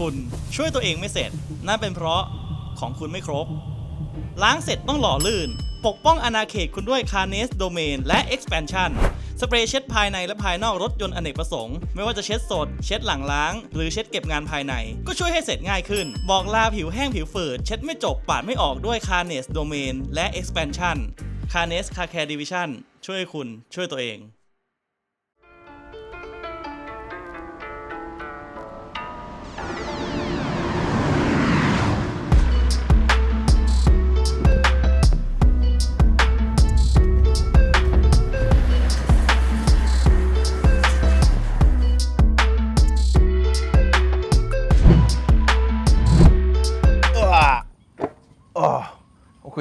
คุณช่วยตัวเองไม่เสร็จ นั่นเป็นเพราะของคุณไม่ครบ ล้างเสร็จต้องหล่อลื่น ปกป้องอาณาเขตคุณด้วย c a r n e s Domain และ Expansion สเปรย์เช็ดภายในและภายนอกรถยนต์อเนกประสงค์ ไม่ว่าจะเช็ดสด เช็ดหลังล้าง หรือเช็ดเก็บงานภายใน ก็ช่วยให้เสร็จง่ายขึ้น บอกลาผิวแห้งผิวฝืด เช็ดไม่จบปาดไม่ออกด้วย c a r n e s Domain และ Expansion c a r n e s Car Care Division ช่วยคุณช่วยตัวเอง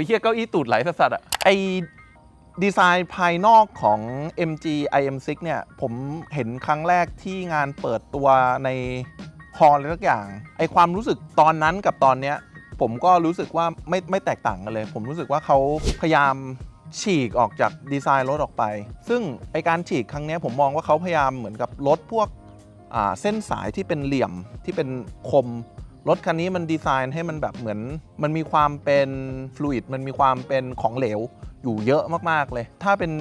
เฮียเก้าอี้ตูดไหลสัสๆอะไอดีไซน์ภายนอกของ MG IM6 เนี่ย ผมเห็นครั้งแรกที่งานเปิดตัวในฮอลล์อะไรสักอย่าง ไอความรู้สึกตอนนั้นกับตอนเนี้ย ผมก็รู้สึกว่าไม่ไม่แตกต่างกันเลย ผมรู้สึกว่าเขาพยายามฉีกออกจากดีไซน์รถออกไป ซึ่งไอการฉีกครั้งนี้ผมมองว่าเขาพยายามเหมือนกับลดพวกเส้นสายที่เป็นเหลี่ยมที่เป็นคม รถคันนี้มันดีไซน์ให้มันแบบเหมือน มันมีความเป็นฟลูอิดมันมีความเป็นของเหลวอยู่เยอะมากๆเลย ถ้าเป็น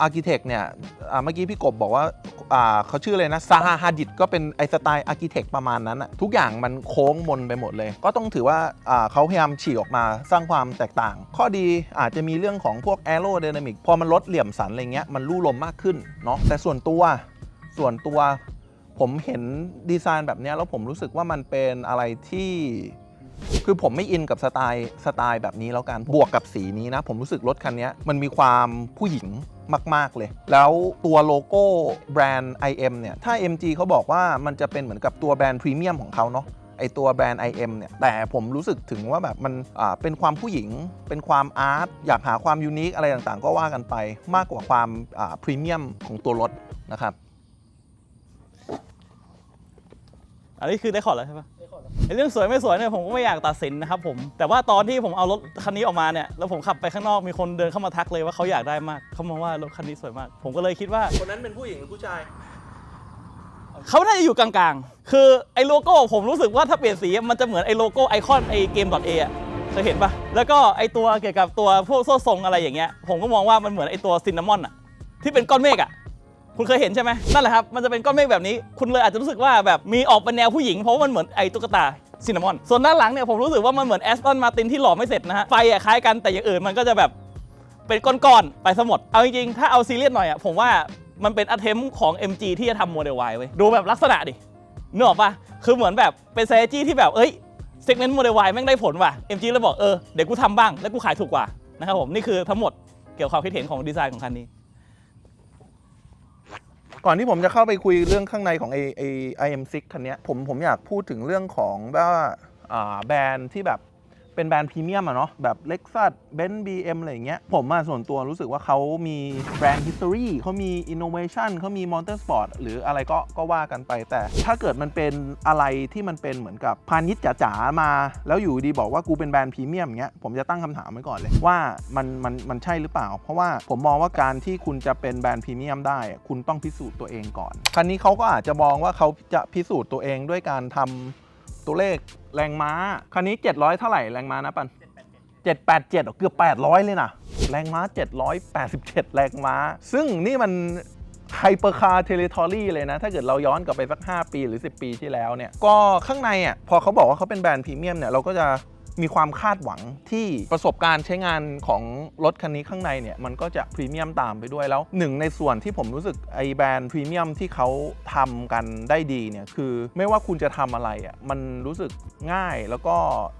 อาร์เคเต็กเนี่ยเมื่อกี้พี่กบบอกว่าาเขาชื่ออะไรนะซาฮาฮาดิดก็เป็นไอสไตล์อาร์เคเต็กประมาณนั้นอะทุกอย่างมันโค้งมนไปหมดเลย ก็ต้องถือว่าอาเขาพยายามฉีกออกมาสร้างความแตกต่าง ข้อดีอาจจะมีเรื่องของพวกแอโร d y นามิกพอมันลดเหลี่ยมสันอะไรเงี้ยมันลู่ลมมากขึ้นเนาะแต่ส่วนตัวส่วนตัว ผมเห็นดีไซน์แบบนี้แล้วผมรู้สึกว่ามันเป็นอะไรที่ คือผมไม่อินกับสไตล์สไตล์แบบนี้แล้วกันบวกกับสีนี้นะ ผมรู้สึกรถคันนี้มันมีความผู้หญิงมาก ๆ เลย แล้วตัวโลโก้แบรนด์ IM เนี่ย ถ้า MG เขาบอกว่ามันจะเป็นเหมือนกับตัวแบรนด์พรีเมียมของเขาเนาะไอตัวแบรนด์ IM เนี่ย แต่ผมรู้สึกถึงว่าแบบมันเป็นความผู้หญิง เป็นความอาร์ต อยากหาความยูนิคอะไรต่างๆ ก็ว่ากันไปมากกว่าความพรีเมียมของตัวรถนะครับ อันนี้คือได้คอร์ดแล้วใช่ปะไอเรื่องสวยไม่สวยเนี่ยผมก็ไม่อยากตัดสินนะครับผม แต่ว่าตอนที่ผมเอารถคันนี้ออกมาเนี่ย แล้วผมขับไปข้างนอกมีคนเดินเข้ามาทักเลยว่าเขาอยากได้มาก เขามองว่ารถคันนี้สวยมาก ผมก็เลยคิดว่า คนนั้นเป็นผู้หญิงหรือผู้ชาย เขาน่าจะอยู่กลางๆ คือไอ้โลโก้ผมรู้สึกว่าถ้าเปลี่ยนสีมันจะเหมือนไอ้โลโก้ไอคอนไอเกม .a อะเคยเห็นปะแล้วก็ไอตัวเกี่ยวกับตัวพวกโซ่ทรงอะไรอย่างเงี้ย ผมก็มองว่ามันเหมือนไอตัวซินนามอนอะที่เป็นก้อนเมฆอะ คุณเคยเห็นใช่ไหมนั่นแหละครับ มันจะเป็นก้อนเมฆแบบนี้ คุณเลยอาจจะรู้สึกว่าแบบมีออกเป็นแนวผู้หญิง เพราะว่ามันเหมือนไอตุ๊กตาซินนามอน ส่วนด้านหลังเนี่ยผมรู้สึกว่ามันเหมือนแอสตันมาตินที่หล่อไม่เสร็จนะฮะ ไฟอะคล้ายกันแต่อย่างอื่นมันก็จะแบบเป็นก้อนๆไปสมด เอาจริงๆ ถ้าเอาซีเรียสหน่อยอะผมว่ามันเป็นอัเทมของ MG ที่จะทำโมเดล Y ไว้ยดูแบบลักษณะดินึกออกปะคือเหมือนแบบเป็น s t r a t e g y ที่แบบเอ้ยเซกเมนต์โมเดล Y แม่งได้ผลว่ะ MG เลยบอกเออเดี๋ยวกูทำบ้างแล้วกูขายถูกกว่านะครับผมนี่คือทั้งหมดเกี่ยวกับความคิดเห็นของดีไซน์ของคันนี้ ก่อนที่ผมจะเข้าไปคุยเรื่องข้างในของไอไอ IM6 คันนี้ผมผมอยากพูดถึงเรื่องของว่าแบรนด์ที่แบบ เป็นแบรนด์พรีเมียมอะเนาะแบบ Lexus Benz BM อะไรอย่างเงี้ยผมอะส่วนตัวรู้สึกว่าเขามีแบรนด์ history เขามี innovation เขามี motorsport หรืออะไรก็ก็ว่ากันไป แต่ถ้าเกิดมันเป็นอะไรที่มันเป็นเหมือนกับพาณิชย์จ๋าๆมา แล้วอยู่ดีบอกว่ากูเป็นแบรนด์พรีเมียมเงี้ยผมจะตั้งคำถามไว้ก่อนเลยว่ามันมันมันใช่หรือเปล่า เพราะว่าผมมองว่าการที่คุณจะเป็นแบรนด์พรีเมียมได้ คุณต้องพิสูจน์ตัวเองก่อนคันนี้เขาก็อาจจะมองว่าเขาจะพิสูจน์ตัวเองด้วยการทำ ตัวเลขแรงม้า คันนี้ 700 เท่าไหร่แรงม้านะปัน787เหรอเกือบ 800 เลยนะ แรงม้า 787 แรงม้า ซึ่งนี่มันไฮเปอร์คาร์เทเลทอรี่เลยนะ ถ้าเกิดเราย้อนกลับไปสัก 5 ปีหรือ 10 ปีที่แล้วเนี่ย ก็ข้างในอะพอเขาบอกว่าเขาเป็นแบรนด์พรีเมียมเนี่ย เราก็จะ มีความคาดหวังที่ประสบการณ์ใช้งานของรถคันนี้ข้างในเนี่ยมันก็จะพรีเมียมตามไปด้วยแล้วหนึ่งในส่วนที่ผมรู้สึกไอแบรนด์พรีเมียมที่เขาทำกันได้ดีเนี่ยคือไม่ว่าคุณจะทำอะไรอะมันรู้สึกง่ายแล้วก็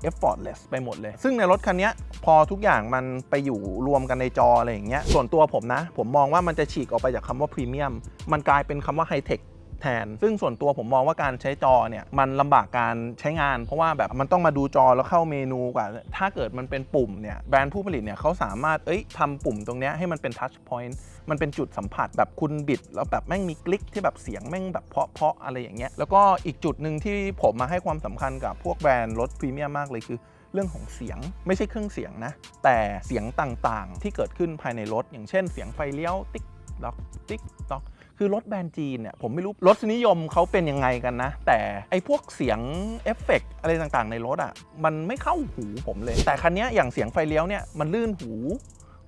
effortless ไปหมดเลย ซึ่งในรถคันนี้พอทุกอย่างมันไปอยู่รวมกันในจออะไรอย่างเงี้ยส่วนตัวผมนะ ผมมองว่ามันจะฉีกออกไปจากคำว่าพรีเมียมมันกลายเป็นคำว่าไฮเทค แทน ซึ่งส่วนตัวผมมองว่าการใช้จอเนี่ยมันลำบากการใช้งาน เพราะว่าแบบมันต้องมาดูจอแล้วเข้าเมนูกว่าถ้าเกิดมันเป็นปุ่มเนี่ยแบรนด์ผู้ผลิตเนี่ยเขาสามารถเอ้ยทำปุ่มตรงเนี้ยให้มันเป็นทัชพอยต์มันเป็นจุดสัมผัสแบบคุณบิด แล้วแบบแม่งมีคลิกที่แบบเสียงแม่งแบบเพาะๆอะไรอย่างเงี้ยแล้วก็อีกจุดหนึ่งที่ผมมาให้ความสำคัญกับพวกแบรนด์รถพรีเมียมมากเลยคือเรื่องของเสียงไม่ใช่เครื่องเสียงนะ แต่เสียงต่างๆ ที่เกิดขึ้นภายในรถ อย่างเช่นเสียงไฟเลี้ยวติ๊กต๊อกติ๊กต๊อก คือรถแบรนด์จีนเนี่ยผมไม่รู้รสนิยมเขาเป็นยังไงกันนะ แต่ไอ้พวกเสียงเอฟเฟกต์อะไรต่างๆ ในรถอะมันไม่เข้าหูผมเลย แต่คันนี้อย่างเสียงไฟเลี้ยวเนี่ยมันลื่นหู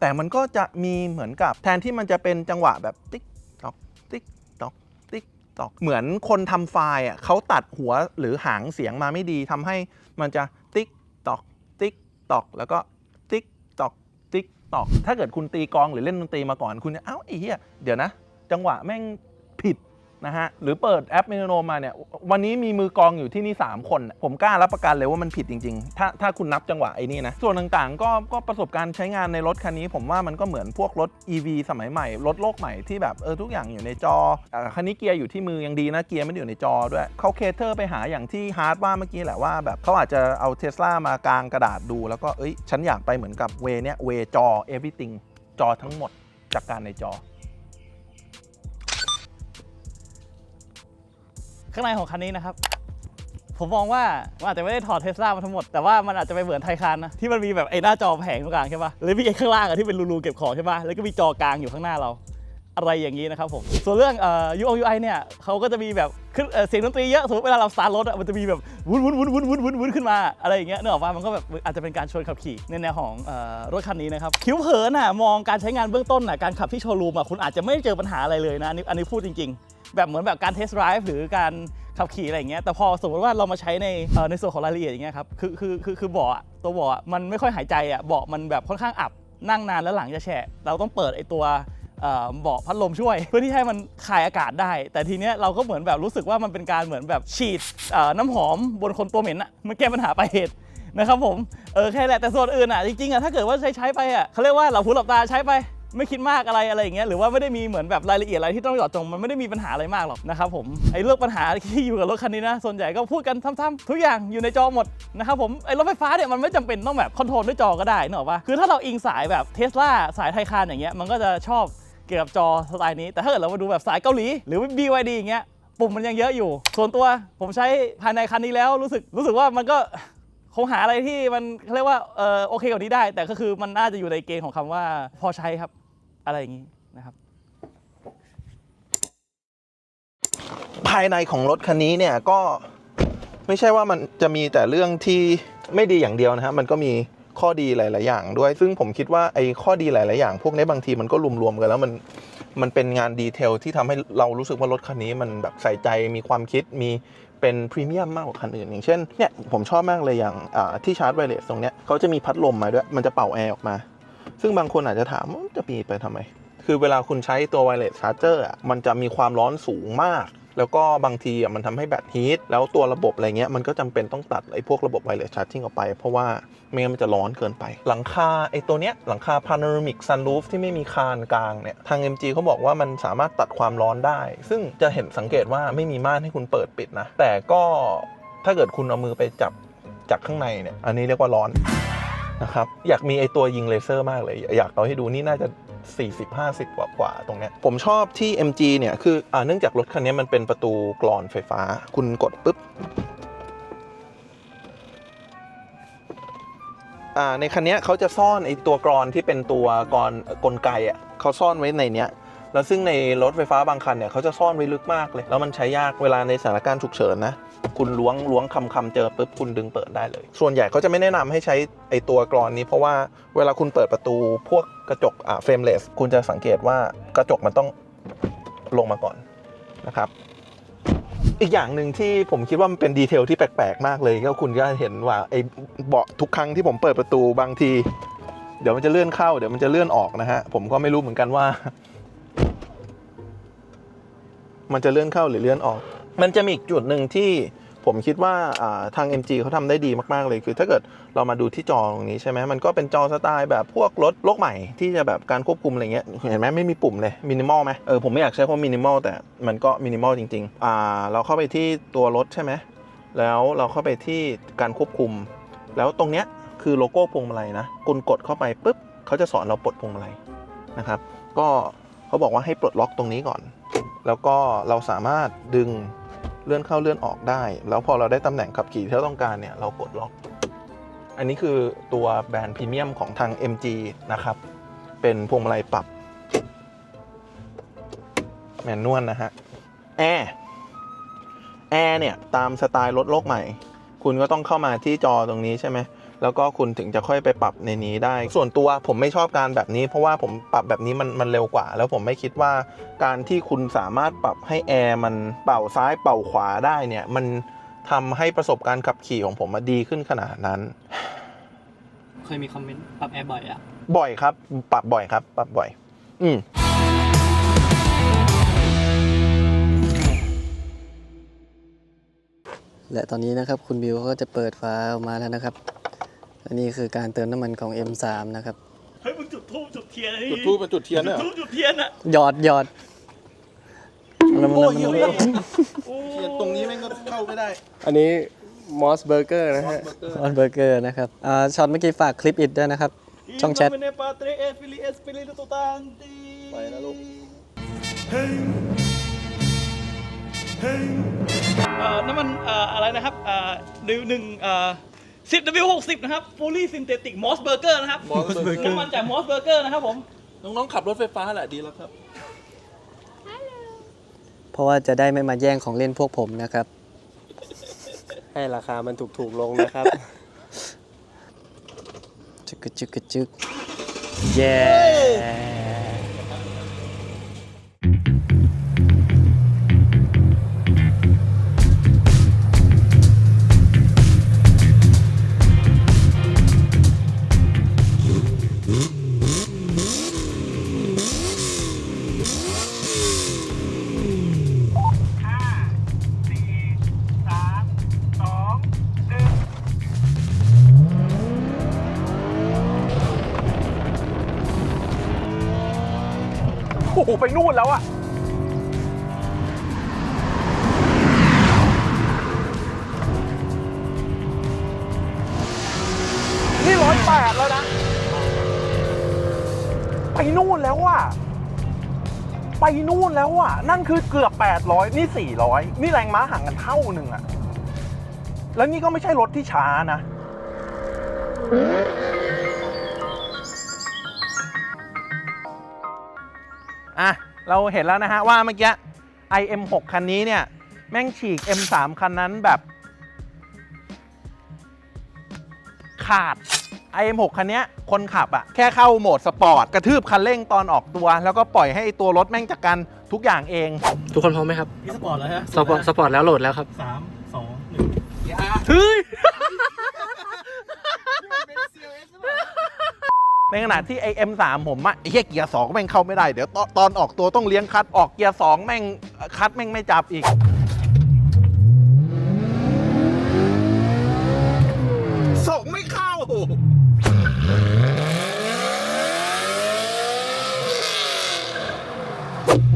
แต่มันก็จะมีเหมือนกับแทนที่มันจะเป็นจังหวะแบบติ๊กตอกติ๊กตอกติ๊กตอกเหมือนคนทำไฟล์อะเขาตัดหัวหรือหางเสียงมาไม่ดีทำให้มันจะติ๊กตอกติ๊กตอกแล้วก็ติ๊กตอกติ๊กตอกถ้าเกิดคุณตีกองหรือเล่นดนตรีมาก่อนคุณจะเอ้าไอ้เหี้ยเดี๋ยวนะ จังหวะแม่งผิดนะฮะหรือเปิดแอปเมโนมาเนี่ยวันนี้มีมือกองอยู่ที่นี่ 3 คน ผมกล้ารับประกันเลยว่ามันผิดจริงๆ ถ้าถ้าคุณนับจังหวะไอ้นี่นะ ส่วนต่างๆ ก็ก็ประสบการณ์ใช้งานในรถคันนี้ ผมว่ามันก็เหมือนพวกรถ EV สมัยใหม่ รถโลกใหม่ที่แบบเออทุกอย่างอยู่ในจอคันนี้เกียร์อยู่ที่มือยังดีนะเกียร์ไม่ได้อยู่ในจอด้วยเขาเคเทอร์ไปหาอย่างที่ฮาร์ดว่าเมื่อกี้แหละว่าแบบเขาอาจจะเอาเทสลามากางกระดาษดูแล้วก็เอ้ยฉันอยากไปเหมือนกับเวเนี้ยเวจอ everything จอทั้งหมดจากการในจอ ข้างในของคันนี้นะครับ ผมมองว่ามันอาจจะไม่ได้ถอดเทสลามาทั้งหมด แต่ว่ามันอาจจะไปเหมือนไทคานนะ ที่มันมีแบบไอ้หน้าจอแผงตรงกลางใช่ปะแล้วมีไอ้ข้างล่างอะที่เป็นรูๆเก็บของใช่ปะแล้วก็มีจอกลางอยู่ข้างหน้าเรา อะไรอย่างนี้นะครับผม ส่วนเรื่องเอ่อ UI UI เนี่ยเขาก็จะมีแบบขึ้นเอ่อเสียงดนตรีเยอะสมมติเวลาเราสตาร์ทรถอะมันจะมีแบบวุ้นวุ้นวุ้นวุ้นวุ้นวุ้นวุ้นขึ้นมาอะไรอย่างเงี้ยเนกออกว่ามันก็แบบอาจจะเป็นการชวนขับขี่ในแนวของเอ่อรถคันนี้นะครับคิ้วเผินอะมองการใช้งานเบื้องต้นอะการขับที่โชว์รูมอะคุณอาจจะไม่เจอปัญหาอะไรเลยนะอันนี้อันนี้พูดจริงๆ แบบเหมือนแบบการเทสไดรฟ์หรือการขับขี่อะไรอย่างเงี้ยแต่พอสมมติว่าเรามาใช้ในในส่วนของรายละเอียดอย่างเงี้ยครับคือคือคือคือเบาะตัวเบาะมันไม่ค่อยหายใจอะเบาะมันแบบค่อนข้างอับนั่งนานแล้วหลังจะแฉะเราต้องเปิดไอตัวเบาะพัดลมช่วย เพื่อที่ให้มันคายอากาศได้ แต่ทีเนี้ยเราก็เหมือนแบบรู้สึกว่ามันเป็นการเหมือนแบบฉีดน้ำหอมบนคนตัวเหม็นอะมันแก้ปัญหาปลายเหตุนะครับผมเออแค่แหละแต่ส่วนอื่นอะจริงๆอะถ้าเกิดว่าใช้ใช้ไปอะเขาเรียกว่าเราหูหลับตาใช้ไป ไม่คิดมากอะไรอะไรอย่างเงี้ยหรือว่าไม่ได้มีเหมือนแบบรายละเอียดอะไรที่ต้องหยอดจงมันไม่ได้มีปัญหาอะไรมากหรอกนะครับผมไอ้เรื่องปัญหาที่อยู่กับรถคันนี้นะส่วนใหญ่ก็พูดกันซ้ำๆทุกอย่างอยู่ในจอหมดนะครับผมไอ้รถไฟฟ้าเนี่ยมันไม่จำเป็นต้องแบบคอนโทรลด้วยจอก็ได้นึกออกปะคือถ้าเราอิงสายแบบเทสลาสายไทยคานอย่างเงี้ยมันก็จะชอบเกี่ยวกับจอสไตล์นี้แต่ถ้าเกิดเรามาดูแบบสายเกาหลีหรือ BYD อย่างเงี้ยปุ่มมันยังเยอะอยู่ ส่วนตัวผมใช้ภายในคันนี้แล้วรู้สึกรู้สึกว่ามันก็ คงหาอะไรที่มันเขาเรียกว่าเออโอเคกว่านี้ได้ แต่ก็คือมันน่าจะอยู่ในเกณฑ์ของคำว่าพอใช้ครับ อะไรอย่างนี้นะครับ ภายในของรถคันนี้เนี่ยก็ไม่ใช่ว่ามันจะมีแต่เรื่องที่ไม่ดีอย่างเดียวนะฮะมันก็มีข้อดีหลาย ๆ อย่างด้วย ซึ่งผมคิดว่าไอ้ข้อดีหลาย ๆ อย่าง พวกนี้บางทีมันก็รวม ๆ กันแล้วมันมันเป็นงานดีเทลที่ทำให้เรารู้สึกว่ารถคันนี้มันแบบใส่ใจมีความคิดมี เป็นพรีเมียมมากกว่าคันอื่น อย่างเช่นเนี่ยผมชอบมากเลยอย่างที่ชาร์จไวเลสตรงเนี้ยเขาจะมีพัดลมมาด้วย มันจะเป่าแอร์ออกมา ซึ่งบางคนอาจจะถามจะปีไปทำไม คือเวลาคุณใช้ตัวไวเลสชาร์เจอร์อะมันจะมีความร้อนสูงมาก แล้วก็บางทีอะมันทำให้แบตฮีทแล้วตัวระบบอะไรเงี้ยมันก็จำเป็นต้องตัดไอ้พวกระบบไวเลสชาร์จิ่งออกไป เพราะว่าไม่งั้นมันจะร้อนเกินไป หลังคาไอ้ตัวเนี้ยหลังคา panoramic sunroof ที่ไม่มีคานกลางเนี่ยทาง MG เขาบอกว่ามันสามารถตัดความร้อนได้ ซึ่งจะเห็นสังเกตว่าไม่มีม่านให้คุณเปิดปิดนะแต่ก็ถ้าเกิดคุณเอามือไปจับจากข้างในเนี่ยอันนี้เรียกว่าร้อนนะครับอยากมีไอตัวยิงเลเซอร์มากเลย อยากเอาให้ดูนี่น่าจะ 40 50 กว่ากว่าตรงเนี้ยผมชอบที่ MG เนี่ยคืออ่าเนื่องจากรถคันนี้มันเป็นประตูกรอนไฟฟ้า คุณกดปุ๊บอ่าในคันนี้เขาจะซ่อนไอตัวกรอนที่เป็นตัวกรอนกลไกอะเขาซ่อนไว้ในเนี้ย แล้วซึ่งในรถไฟฟ้าบางคันเนี่ยเขาจะซ่อนไว้ลึกมากเลย แล้วมันใช้ยากเวลาในสถานการณ์ฉุกเฉินนะ คุณล้วงล้วงคำคำเจอปุ๊บคุณดึงเปิดได้เลย ส่วนใหญ่เขาจะไม่แนะนำให้ใช้ไอตัวกรอนนี้ เพราะว่าเวลาคุณเปิดประตูพวกกระจกอ่าเฟรมเลสคุณจะสังเกตว่ากระจกมันต้องลงมาก่อนนะครับอีกอย่างหนึ่งที่ผมคิดว่ามันเป็นดีเทลที่แปลก ๆ มากเลย ก็คุณก็เห็นว่าไอ้เบาะทุกครั้งที่ผมเปิดประตูบางที เดี๋ยวมันจะเลื่อนเข้าเดี๋ยวมันจะเลื่อนออกนะฮะผมก็ไม่รู้เหมือนกันว่า มันจะเลื่อนเข้าหรือเลื่อนออก มันจะมีอีกจุดหนึ่งที่ผมคิดว่าทาง MG เขาทำได้ดีมาก ๆ เลยคือ ถ้าเกิดเรามาดูที่จอตรงนี้ใช่ไหมมันก็เป็นจอสไตล์แบบพวกรถโลกใหม่ที่จะแบบการควบคุมอะไรเงี้ยเห็นไหมไม่มีปุ่มเลยมินิมอลไหมเออผมไม่อยากใช้คำว่ามินิมอลแต่มันก็มินิมอลจริงๆอ่าเราเข้าไปที่ตัวรถใช่ไหมแล้วเราเข้าไปที่การควบคุม แล้วตรงเนี้ยคือโลโก้พวงมาลัยนะคุณกดเข้าไปปุ๊บเขาจะสอนเราปลดพวงมาลัยนะครับก็เขาบอกว่าให้ปลดล็อกตรงนี้ก่อน แล้วก็เราสามารถดึงเลื่อนเข้าเลื่อนออกได้ แล้วพอเราได้ตำแหน่งขับขี่ที่เราต้องการเนี่ยเรากดล็อก อันนี้คือตัวแบรนด์พรีเมียมของทาง MG นะครับ เป็นพวงมาลัยปรับ แมนนวลนะฮะ แอร์แอร์เนี่ย ตามสไตล์รถโลกใหม่ คุณก็ต้องเข้ามาที่จอตรงนี้ใช่ไหม แล้วก็คุณถึงจะค่อยไปปรับในนี้ได้ ส่วนตัวผมไม่ชอบการแบบนี้ เพราะว่าผมปรับแบบนี้มันมันเร็วกว่า แล้วผมไม่คิดว่าการที่คุณสามารถปรับให้แอร์มันเป่าซ้ายเป่าขวาได้เนี่ยมันทำให้ประสบการณ์ขับขี่ของผมมาดีขึ้นขนาดนั้น เคยมีคอมเมนต์ปรับแอร์บ่อยอะบ่อยครับ ปรับบ่อยครับ ปรับบ่อย อืมและตอนนี้นะครับ คุณบิวเขาก็จะเปิดฝาออกมาแล้วนะครับ อันนี้คือการเติมน้ำมันของ M3 นะครับ เฮ้ยมึงจุดทูบจุดเทียนจุดทูบเป็นจุดเทียนจุเนี่ดยทูบจุดเทียนอะหยอดหยอดแล้วมันโอ้แล้วยมันเหี้ย โอ้เทียนตรงนี้แม่งก็เข้าไม่ได้อันนี้มอสเบอร์เกอร์นะฮะออนเบอร์เกอร์นะครับอ่าช็อตเมื่อกี้ฝากคลิปอิดด้วยนะครับ ช่องแชทไปนะลูก เอ่อน้ำมันเอ่ออะไรนะครับเอ่อหนึ่งหนึ่งเอ่อ สิบ W หกสิบนะครับ fully synthetic Moss Burger นะครับ Moss Burger น้ำมันจาก Moss Burger นะครับผม น้องๆ ขับรถไฟฟ้าแหละดีแล้วครับ เพราะว่าจะได้ไม่มาแย่งของเล่นพวกผมนะครับ ให้ราคามันถูกๆลงนะครับ จึกกึกจึกกึกจึกเย้ หไปนู่นแล้วอะนี่ร้อยแปดแล้วนะ ไปนู่นแล้วอะไปนู่นแล้วอะนั่นคือเกือบ 800 นี่ 400 นี่แรงม้าห่างกันเท่าหนึ่งอะแล้วนี่ก็ไม่ใช่รถที่ช้านะ อะ เราเห็นแล้วนะฮะว่าเมื่อกี้ IM6 คันนี้เนี่ย แม่งฉีก M3 คันนั้นแบบ ขาด IM6 คันเนี้ยคนขับอะแค่เข้าโหมดสปอร์ต กระทืบคันเร่งตอนออกตัว แล้วก็ปล่อยให้ตัวรถแม่งจัดการทุกอย่างเอง ทุกคนพร้อมไหมครับนี่สปอร์ตแล้วฮะสปอร์ตสปอร์ตแล้วโหลดแล้วครับสามสองหนึ่ง เฮ้ย ในขณะที่ไอ M3 ผมอะไอ้เหี้ยเกียร์สองแม่งเข้าไม่ได้ เดี๋ยวตตอนออกตัวต้องเลี้ยงคัดออกเกียร์สองแม่งคัดแม่งไม่จับอีก ส่งไม่เข้า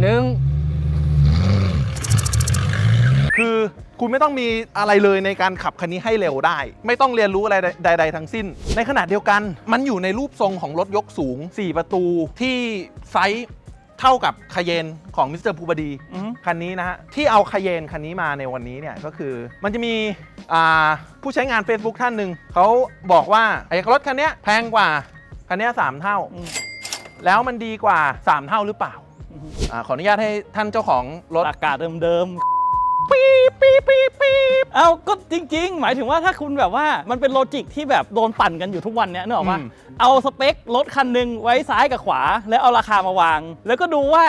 หนึ่ง คือคุณไม่ต้องมีอะไรเลยในการขับคันนี้ให้เร็วได้ ไม่ต้องเรียนรู้อะไรใด ๆ ทั้งสิ้น ในขณะเดียวกันมันอยู่ในรูปทรงของรถยกสูง 4 ประตูที่ไซส์เท่ากับคาเยนของมิสเตอร์ภูบดีอือฮึคันนี้นะฮะที่เอาคาเยนคันนี้มาในวันนี้เนี่ยก็คือมันจะมีอ่าผู้ใช้งาน Facebook ท่านหนึ่งเขาบอกว่าไอ้รถคันเนี้ยแพงกว่าคันเนี้ยสามเท่าอืมแล้วมันดีกว่า 3 เท่าหรือเปล่าอาขออนุญาตให้ท่านเจ้าของรถอากาศเดิมๆ ปี๊บปี๊บปี๊บปี๊บเอาก็จริง ๆ หมายถึงว่าถ้าคุณแบบว่ามันเป็นโลจิกที่แบบโดนปั่นกันอยู่ทุกวันเนี้ยนึกออกปะอืม เอาสเปครถคันหนึ่งไว้ซ้ายกับขวา แล้วเอาราคามาวาง แล้วก็ดูว่า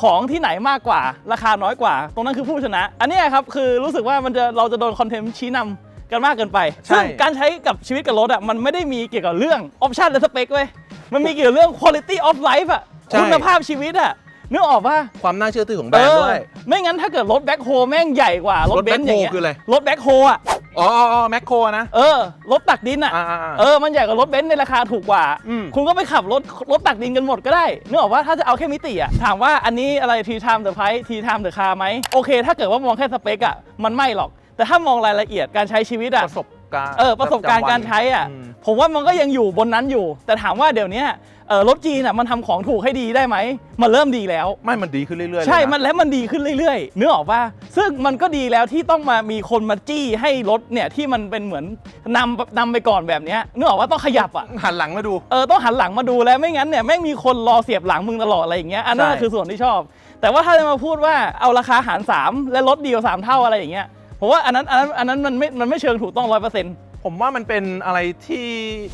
ของที่ไหนมากกว่า ราคาน้อยกว่า ตรงนั้นคือผู้ชนะ อันเนี้ยครับคือรู้สึกว่ามันจะเราจะโดนคอนเทนต์ชี้นำกันมากเกินไปใช่ ซึ่งการใช้กับชีวิตกับรถอะมันไม่ได้มีเกี่ยวกับเรื่องออปชันและสเปคเว้ยมันมีเกี่ยวกับเรื่อง quality of life อะ ใช่ คุณภาพชีวิตอะ นึกออกปะความน่าเชื่อถือของแบรนด์ด้วย เออไม่งั้นถ้าเกิดรถแบ็คโฮแม่งใหญ่กว่ารถรถเบนซ์อย่างเงี้ย backhoe คืออะไร รถแบ็คโฮอะอ๋ออ๋ออ๋อแมคโครนะเออรถตักดินอะอ่าอ่าอ่าเออมันใหญ่กว่ารถเบนซ์ในราคาถูกกว่า อืม คุณก็ไปขับรถรถตักดินกันหมดก็ได้นึกออกว่าถ้าจะเอาแค่มิติอะถามว่าอันนี้อะไรทีไทม์เดอะไพร์ทีไทม์เดอะคาร์ไหมโอเค ถ้าเกิดว่ามองแค่สเปคอะมันไม่หรอก แต่ถ้ามองรายละเอียดการใช้ชีวิตอะประสบ การณ์เออประสบการณ์การใช้อะ ม ผมว่ามันก็ยังอยู่บนนั้นอยู่ แต่ถามว่าเดี๋ยวเนี้ยเออรถจีนอะมันทำของถูกให้ดีได้ไหมมันเริ่มดีแล้ว ไม่มันดีขึ้นเรื่อยๆเลยะใช่มันแล้วมันดีขึ้นเรื่อยๆนึกออกป่ะซึ่งมันก็ดีแล้วที่ต้องมามีคนมาจี้ให้รถเนี่ยที่มันเป็นเหมือนนำนำไปก่อนแบบเนี้ยนึกออกว่าต้องขยับอะหันหลังมาดู เออต้องหันหลังมาดูแล้วไม่งั้นเนี่ยแม่งมีคนรอเสียบหลังมึงตลอดอะไรอย่างเงี้ยอันนั้นใช่ คือส่วนที่ชอบ แต่ว่าถ้าจะมาพูดว่าเอาราคาหาร3และลดดีกว่า3เท่าอะไรอย่างเงี้ย ผมว่าอันนั้นอันนั้นอันนั้นมันไม่มันไม่เชิงถูกต้องร้อยเปอร์เซ็นต์ ผมว่ามันเป็นอะไรที่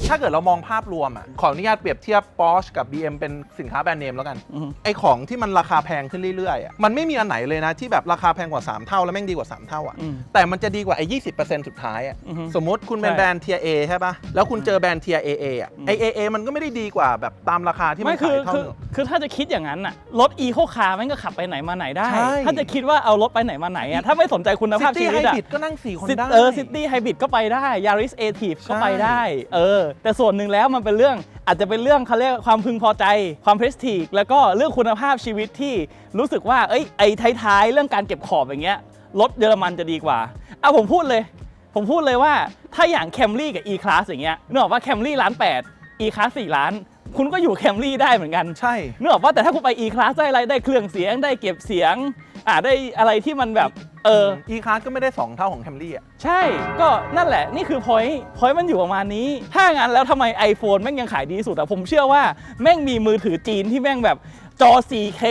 ถ้าเกิดเรามองภาพรวมอะขออนุญาตเปรียบเทียบ Porsche กับ BM เป็นสินค้าแบรนด์เนมแล้วกันไอของที่มันราคาแพงขึ้นเรื่อยๆอะมันไม่มีอันไหนเลยนะที่แบบราคาแพงกว่า 3 เท่าแล้วแม่งดีกว่า 3 เท่าอะ อืม แต่มันจะดีกว่าไอ้ยี่สุดท้ายอะอือฮึสมมติคุณเป็นใช่แบรนด์เทียเอใช่ป่ะแล้วคุณเจอแบรนด์เทียเอเออะไอเอเอมันก็ไม่ได้ดีกว่าแบบตามราคาที่มัไม่นคืขาอยเท่า คือหนึ่งคือถ้าจะคิดอย่างนั้นน่ะรถอีโคคาร์มันก็ขับไปไหนมาไหนได้ ใช่ ถ้าจะคิดว่าเอารถไปไหนมาไหนอะถ้าไม่สนใจคุณภาพซิชีตี้ไฮวิตอะบริดก็นั่ง4คนซิได้ เออซิตี้ไฮบริดก็ไปได้ยาริสเอทีฟก็ไปได้ เออ แต่ส่วนหนึ่งแล้วมันเป็นเรื่องอาจจะเป็นเรื่องเขาเรียกความพึงพอใจ ความเพรสทีกแล้วก็เรื่องคุณภาพชีวิตที่รู้สึกว่า เอ้ย ไอ้ท้ายๆ เรื่องการเก็บขอบอย่างเงี้ย รถเยอรมันจะดีกว่าเอาผมพูดเลย ผมพูดเลยว่าถ้าอย่างแคมรี่กับ E Class อย่างเงี้ยนึกออกว่าแคมรี่ล้านแปด E Class สี่ล้านคุณก็อยู่แคมรี่ได้เหมือนกัน ใช่นึกออกว่าแต่ถ้าคุณไป E Class ได้อะไรได้เครื่องเสียงได้เก็บเสียง อ่าได้อะไรที่มันแบบ เออ อีคาร์ก็ไม่ได้ 2 เท่าของแคมรี่อะ ใช่ ก็นั่นแหละ นี่คือพอยต์พอยต์มันอยู่ประมาณนี้ ถ้างั้นแล้วทำไม iPhone แม่งยังขายดีที่สุดอะผมเชื่อว่าแม่งมีมือถือจีนที่แม่งแบบ จอ 4K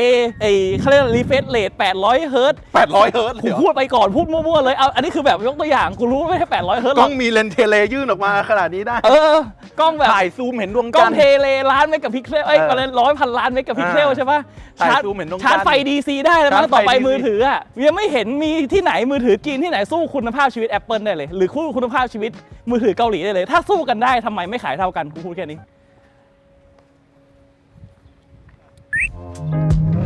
ไอ้เขาเรียกรีเฟรชเรท800เฮิร์ตซ์800เฮิร์ตซ์เลยกูเหรอ พูดไปก่อนพูดมั่วๆเลยเอาอันนี้คือแบบยกตัวอย่างกูรู้ว่าไม่ใช่800เฮิร์ตซ์หกรล้ออกงมีเลนส์เทเลยื่นออกมาขนาดนี้ได้เออกล้องแบบ ถ่ายซูมเห็นดวงกล้จัอนงทร์เทเลล้านเมกะพิกเซลเอ้ยเอออะไรร้อยพันล้านเมกะพิกเซลอ่าใช่ปะถ่ายชาร์จซูมเห็นดวงจันทร์ชาร์จไฟ DC ได้แล้วมั้งชาร์จไฟต่อไป DC มือถืออะยังไม่เห็นมีที่ไหนมือถือจีนที่ไหนสู้คุณภาพชีวิต Apple ได้เลย หรือคู่คุณภาพชีวิตมือถือเกาหลีได้เลย ถ้าสู้กันได้ทำไมไม่ขายเท่ากันกูพูดแค่นี้ Música